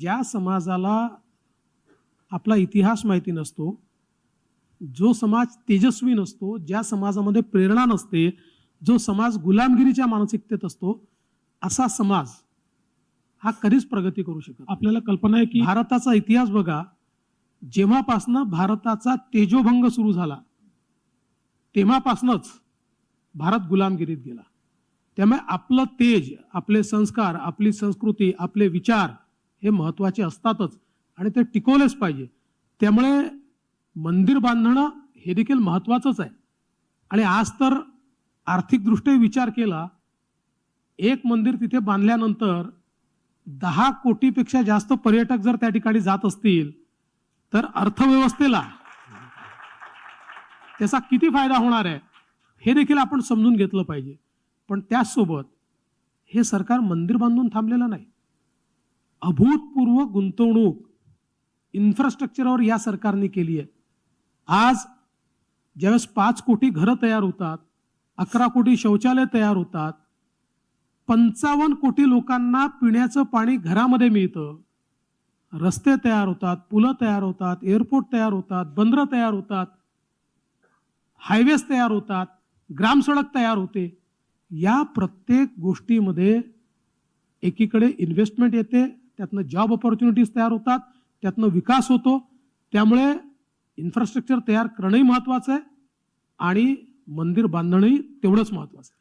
ज्या समाजाला आपला इतिहास माहिती नसतो जो समाज तेजस्वी नसतो ज्या समाजामध्ये प्रेरणा नसते जो समाज गुलामगिरीच्या मानसिकतेत असतो असा समाज हा कधीच प्रगती करू शकत आपल्याला कल्पना आहे की भारताचा इतिहास बघा जेव्हापासनं भारताचा तेजोभंग सुरू झाला तेव्हापासनंच भारत गुलामगिरीत गेला. त्यामुळे आपलं तेज आपले संस्कार आपली संस्कृती आपले विचार हे महत्त्वाचे असतातच आणि ते टिकवलेच पाहिजे. त्यामुळे मंदिर बांधणं हे देखील महत्त्वाचंच आहे. आणि आज तर आर्थिकदृष्ट्या विचार केला एक मंदिर तिथे बांधल्यानंतर दहा कोटीपेक्षा जास्त पर्यटक जर त्या ठिकाणी जात असतील तर अर्थव्यवस्थेला त्याचा किती फायदा होणार आहे हे देखील आपण समजून घेतलं पाहिजे. पण त्याचसोबत हे सरकार मंदिर बांधून थांबलेलं नाही. अभूतपूर्व गुंतवणूक इन्फ्रास्ट्रक्चरवर या सरकारने केली आहे. आज ज्यावेळेस पाच कोटी घरं तयार होतात अकरा कोटी शौचालय तयार होतात पंचावन्न कोटी लोकांना पिण्याचं पाणी घरामध्ये मिळतं. रस्ते तयार होतात पुलं तयार होतात एअरपोर्ट तयार होतात बंदरं तयार होतात हायवेज तयार होतात ग्रामसडक तयार होते. या प्रत्येक गोष्टीमध्ये एकीकडे इन्व्हेस्टमेंट येते त्यातनं जॉब ऑपॉर्च्युनिटीज तयार होतात त्यातनं विकास होतो. त्यामुळे इन्फ्रास्ट्रक्चर तयार करणंही महत्त्वाचं आहे आणि मंदिर बांधणंही तेवढंच महत्त्वाचं आहे.